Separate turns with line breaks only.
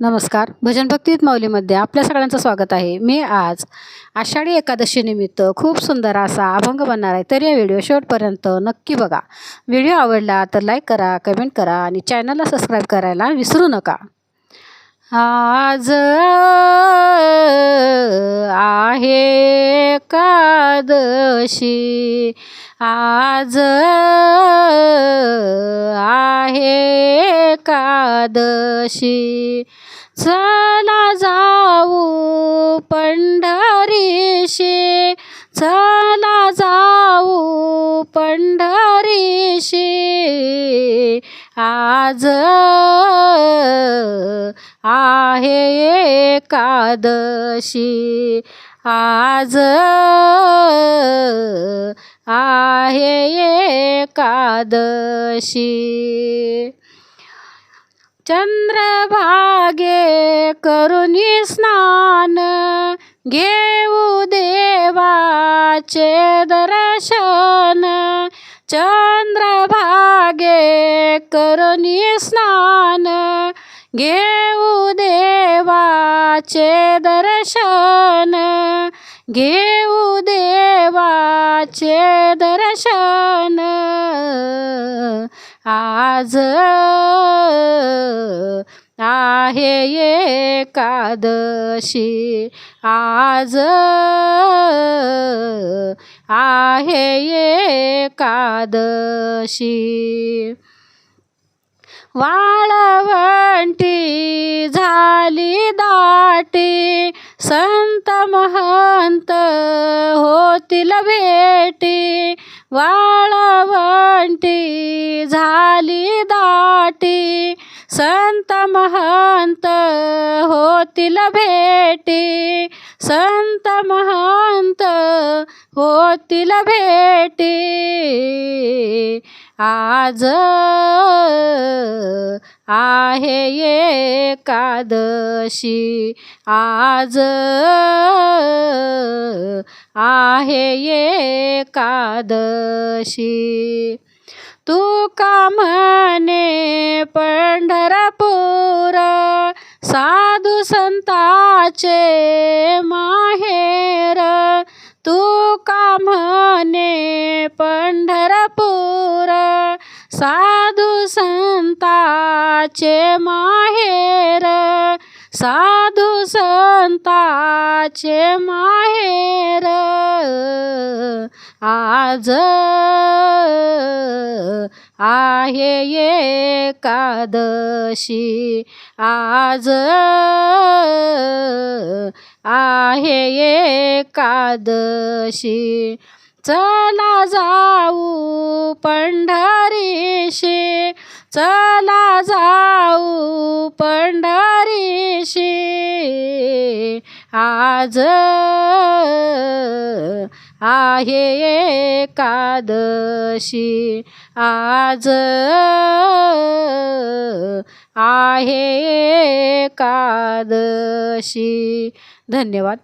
नमस्कार. भजन भक्तीत माऊलीमध्ये आपल्या सगळ्यांचं स्वागत आहे. मी आज आषाढी एकादशीनिमित्त खूप सुंदर असा अभंग बनणार आहे. तर या व्हिडिओ शेवटपर्यंत नक्की बघा. व्हिडिओ आवडला तर लाईक करा कमेंट करा आणि चॅनलला सबस्क्राईब करायला विसरू नका. आज आहे एकादशी. आज एकादशी. चला जाऊ पंढरीशी. चला जाऊ पंढरीशी. आज आहे एकादशी. आज आहे एकादशी. चंद्रभागे करुणी स्नान घेऊ देवाचे दर्शन. चंद्रभागे करुणी स्नान घेऊ देवाचे दर्शन. घेऊ देवाचे दर्शन. आज आहे एकादशी. आज आहे एकादशी. वाळवंटी झाली दाटी संत महंत होतील भेटी. वाळवंटी झाली दाटी. संत महंत होतील भेटी. संत महंत होतील भेटी. आज आहे एकादशी. आज आहे एकादशी. तू का म्हणे पंढरपूर? साधू संताचे मा साधू संताचे माहेर साधू संताचे माहेर. आज आहे एकादशी आज आहे एकादशी. चला जाऊ पंढरीशी चला जाऊ पंढरीशी. आज आहे एकादशी आज आहे एकादशी. धन्यवाद.